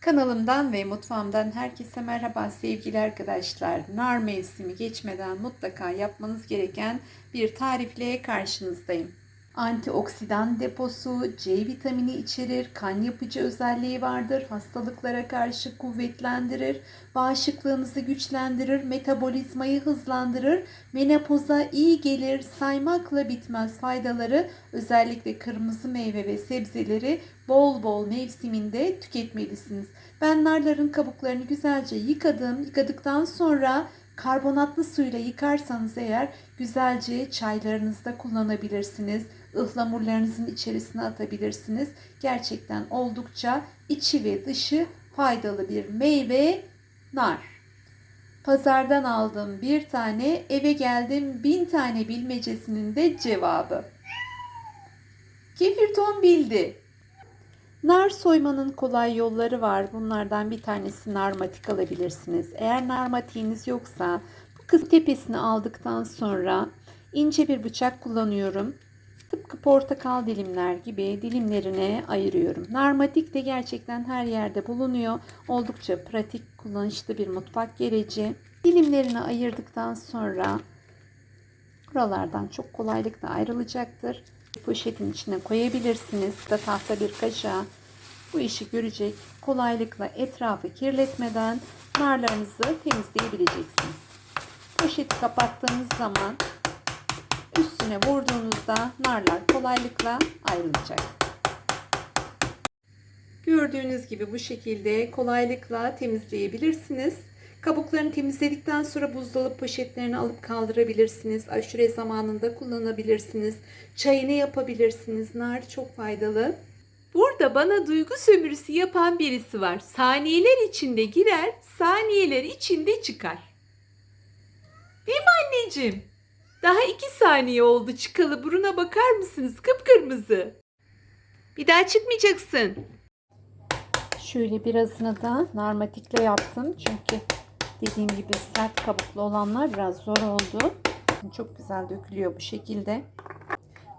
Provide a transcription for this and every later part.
Kanalımdan ve mutfağımdan herkese merhaba sevgili arkadaşlar. Nar mevsimi geçmeden mutlaka yapmanız gereken bir tarifle karşınızdayım. Antioksidan deposu, C vitamini içerir, kan yapıcı özelliği vardır, hastalıklara karşı kuvvetlendirir, bağışıklığınızı güçlendirir, metabolizmayı hızlandırır, menopoza iyi gelir, saymakla bitmez faydaları özellikle kırmızı meyve ve sebzeleri bol bol mevsiminde tüketmelisiniz. Ben narların kabuklarını güzelce yıkadım. Yıkadıktan sonra karbonatlı suyla yıkarsanız eğer güzelce çaylarınızda kullanabilirsiniz. Ihlamurlarınızın içerisine atabilirsiniz. Gerçekten oldukça içi ve dışı faydalı bir meyve nar. Pazardan aldım bir tane, eve geldim bin tane bilmecesinin de cevabı. Kefir ton bildi. Nar soymanın kolay yolları var. Bunlardan bir tanesi narmatik alabilirsiniz. Eğer narmatiğiniz yoksa bu kız tepesini aldıktan sonra ince bir bıçak kullanıyorum. Tıpkı portakal dilimler gibi dilimlerine ayırıyorum. Narmatik de gerçekten her yerde bulunuyor. Oldukça pratik, kullanışlı bir mutfak gereci. Dilimlerini ayırdıktan sonra buralardan çok kolaylıkla ayrılacaktır. Poşetin içine koyabilirsiniz da tahta bir kaşığa. Bu işi görecek kolaylıkla etrafı kirletmeden narlarınızı temizleyebileceksiniz. Poşeti kapattığınız zaman üstüne vurduğunuzda narlar kolaylıkla ayrılacak. Gördüğünüz gibi bu şekilde kolaylıkla temizleyebilirsiniz. Kabuklarını temizledikten sonra buzdolabı poşetlerini alıp kaldırabilirsiniz. Aşure zamanında kullanabilirsiniz. Çayını yapabilirsiniz. Nar çok faydalı. Burada bana duygu sömürüsü yapan birisi var. Saniyeler içinde girer, saniyeler içinde çıkar. Değil mi anneciğim? Daha iki saniye oldu çıkalı. Buruna bakar mısınız? Kıpkırmızı. Bir daha çıkmayacaksın. Şöyle birazını da narmatikle yaptım. Çünkü dediğim gibi sert kabuklu olanlar biraz zor oldu. Çok güzel dökülüyor bu şekilde.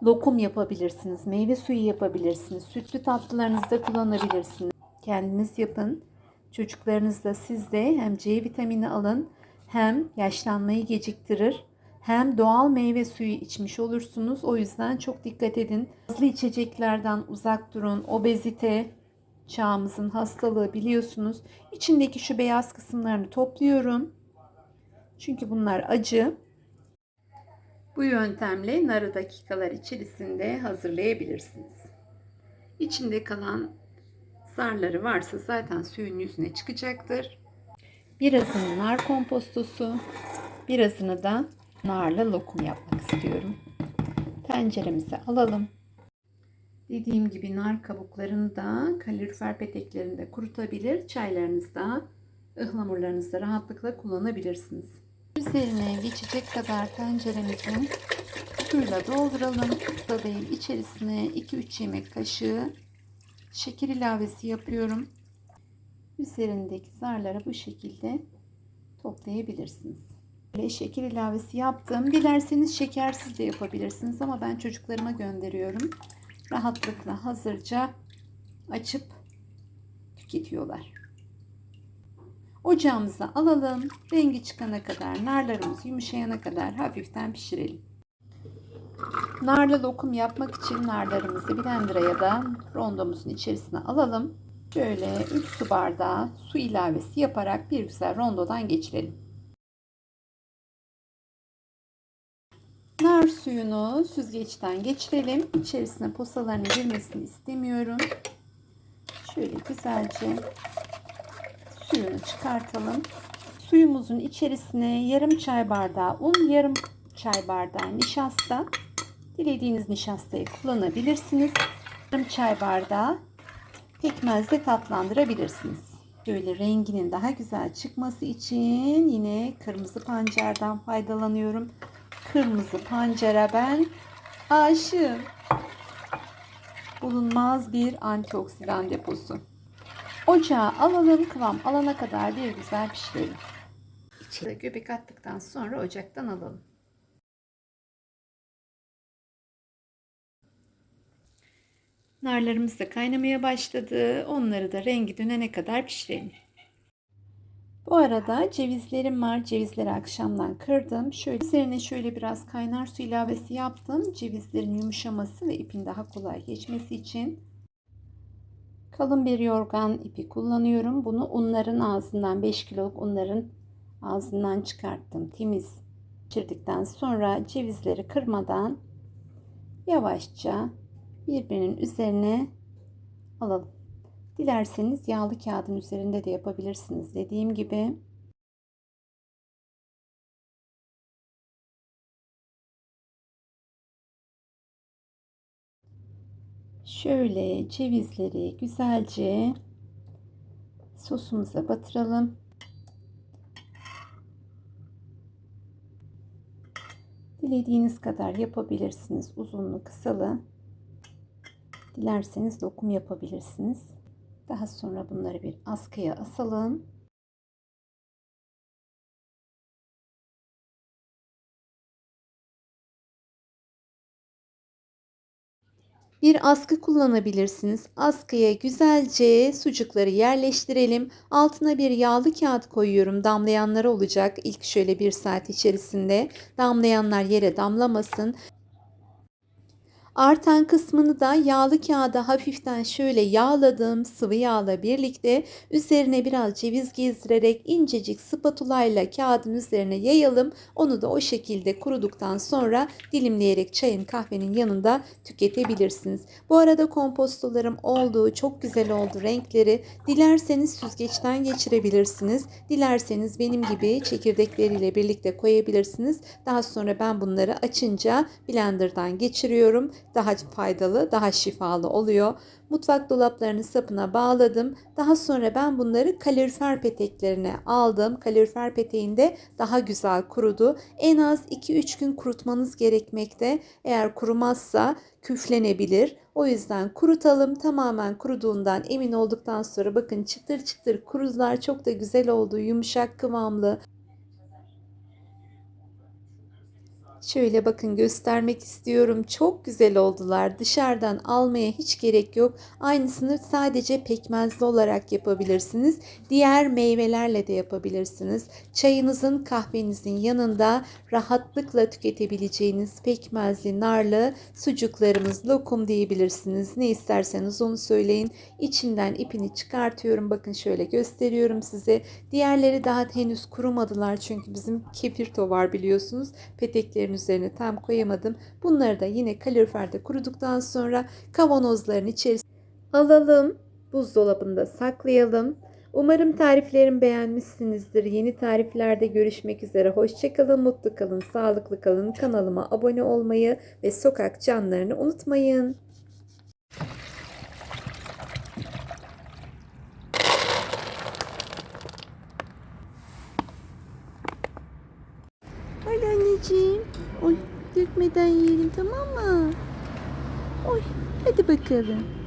Lokum yapabilirsiniz. Meyve suyu yapabilirsiniz. Sütlü tatlılarınızda kullanabilirsiniz. Kendiniz yapın. Çocuklarınız da siz de hem C vitamini alın hem yaşlanmayı geciktirir hem doğal meyve suyu içmiş olursunuz. O yüzden çok dikkat edin. Hızlı içeceklerden uzak durun. Obezite çağımızın hastalığı biliyorsunuz. İçindeki şu beyaz kısımlarını topluyorum. Çünkü bunlar acı. Bu yöntemle narı dakikalar içerisinde hazırlayabilirsiniz. İçinde kalan zarları varsa zaten suyun yüzüne çıkacaktır. Birazını nar kompostosu, birazını da narla lokum yapmak istiyorum. Tenceremize alalım. Dediğim gibi nar kabuklarını da kalorifer peteklerinde kurutabilir. Çaylarınızda, ıhlamurlarınızda rahatlıkla kullanabilirsiniz. Üzerine geçecek kadar tenceremizin suyla dolduralım. Da içerisine 2-3 yemek kaşığı şeker ilavesi yapıyorum. Üzerindeki zarları bu şekilde toplayabilirsiniz. Böyle şeker ilavesi yaptım. Dilerseniz şekersiz de yapabilirsiniz ama ben çocuklarıma gönderiyorum. Rahatlıkla hazırca açıp tüketiyorlar. Ocağımıza alalım. Rengi çıkana kadar, narlarımız yumuşayana kadar hafiften pişirelim. Narlı lokum yapmak için narlarımızı blender'a ya da rondomuzun içerisine alalım. Şöyle 3 su bardağı su ilavesi yaparak bir güzel rondodan geçirelim. Suyunu süzgeçten geçirelim. İçerisine posalarının girmesini istemiyorum. Şöyle güzelce suyunu çıkartalım. Suyumuzun içerisine yarım çay bardağı un, yarım çay bardağı nişasta. Dilediğiniz nişastayı kullanabilirsiniz. Yarım çay bardağı pekmezle tatlandırabilirsiniz. Böyle renginin daha güzel çıkması için yine kırmızı pancardan faydalanıyorum. Kırmızı pancara ben aşığım. Bulunmaz bir antioksidan deposu. Ocağa alalım kıvam alana kadar bir güzel pişirelim. İçine göbek attıktan sonra ocaktan alalım. Narlarımız da kaynamaya başladı. Onları da rengi dönene kadar pişirelim. Bu arada cevizlerim var. Cevizleri akşamdan kırdım. Şöyle üzerine şöyle biraz kaynar su ilavesi yaptım. Cevizlerin yumuşaması ve ipin daha kolay geçmesi için. Kalın bir yorgan ipi kullanıyorum. Bunu unların ağzından 5 kiloluk unların ağzından çıkarttım. Temiz geçirdikten sonra cevizleri kırmadan yavaşça birbirinin üzerine alalım. Dilerseniz yağlı kağıdın üzerinde de yapabilirsiniz. Dediğim gibi şöyle cevizleri güzelce sosumuza batıralım. Dilediğiniz kadar yapabilirsiniz. Uzunlu, kısalı. Dilerseniz lokum yapabilirsiniz. Daha sonra bunları bir askıya asalım. Bir askı kullanabilirsiniz. Askıya güzelce sucukları yerleştirelim. Altına bir yağlı kağıt koyuyorum. Damlayanlar olacak. İlk şöyle bir saat içerisinde. Damlayanlar yere damlamasın. Artan kısmını da yağlı kağıda hafiften şöyle yağladım sıvı yağla birlikte üzerine biraz ceviz gezdirerek incecik spatula ile kağıdın üzerine yayalım. Onu da o şekilde kuruduktan sonra dilimleyerek çayın kahvenin yanında tüketebilirsiniz. Bu arada kompostolarım oldu. Çok güzel oldu renkleri. Dilerseniz süzgeçten geçirebilirsiniz. Dilerseniz benim gibi çekirdekleriyle birlikte koyabilirsiniz. Daha sonra ben bunları açınca blenderdan geçiriyorum daha faydalı, daha şifalı oluyor. Mutfak dolaplarının sapına bağladım. Daha sonra ben bunları kalorifer peteklerine aldım. Kalorifer peteğinde daha güzel kurudu. En az 2-3 gün kurutmanız gerekmekte. Eğer kurumazsa küflenebilir. O yüzden kurutalım. Tamamen kuruduğundan emin olduktan sonra bakın çıtır çıtır kurular çok da güzel oldu. Yumuşak kıvamlı. Şöyle bakın göstermek istiyorum. Çok güzel oldular. Dışarıdan almaya hiç gerek yok. Aynısını sadece pekmezli olarak yapabilirsiniz. Diğer meyvelerle de yapabilirsiniz. Çayınızın, kahvenizin yanında rahatlıkla tüketebileceğiniz pekmezli, narlı sucuklarımız, lokum diyebilirsiniz. Ne isterseniz onu söyleyin. İçinden ipini çıkartıyorum. Bakın şöyle gösteriyorum size. Diğerleri daha henüz kurumadılar çünkü bizim kefirto var biliyorsunuz. Peteklerin üzerine tam koyamadım. Bunları da yine kaloriferde kuruduktan sonra kavanozların içerisine alalım. Buzdolabında saklayalım. Umarım tariflerimi beğenmişsinizdir. Yeni tariflerde görüşmek üzere. Hoşçakalın, mutlu kalın, sağlıklı kalın. Kanalıma abone olmayı ve sokak canlarını unutmayın. Hadi anneciğim. Oy dökmeden yiyelim tamam mı? Oy hadi bakalım.